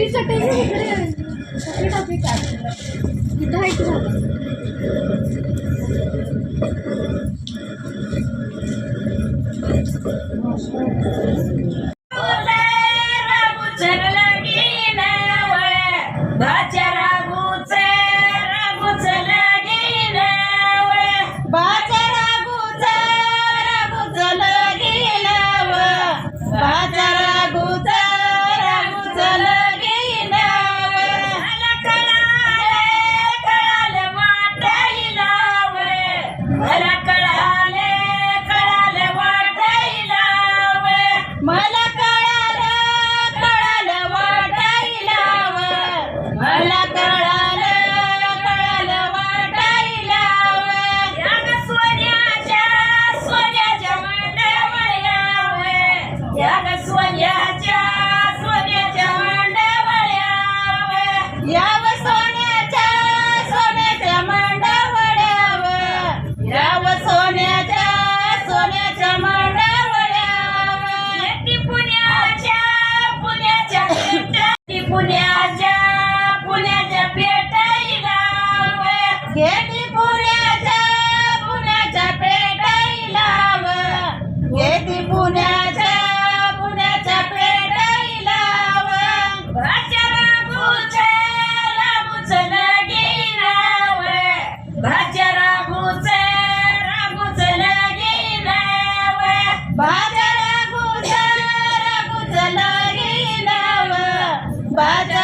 Chocolate चटायचं इकडे chocolate आपली चार तिथं आहे की झालं भाज्या Mala. पुण्यात baca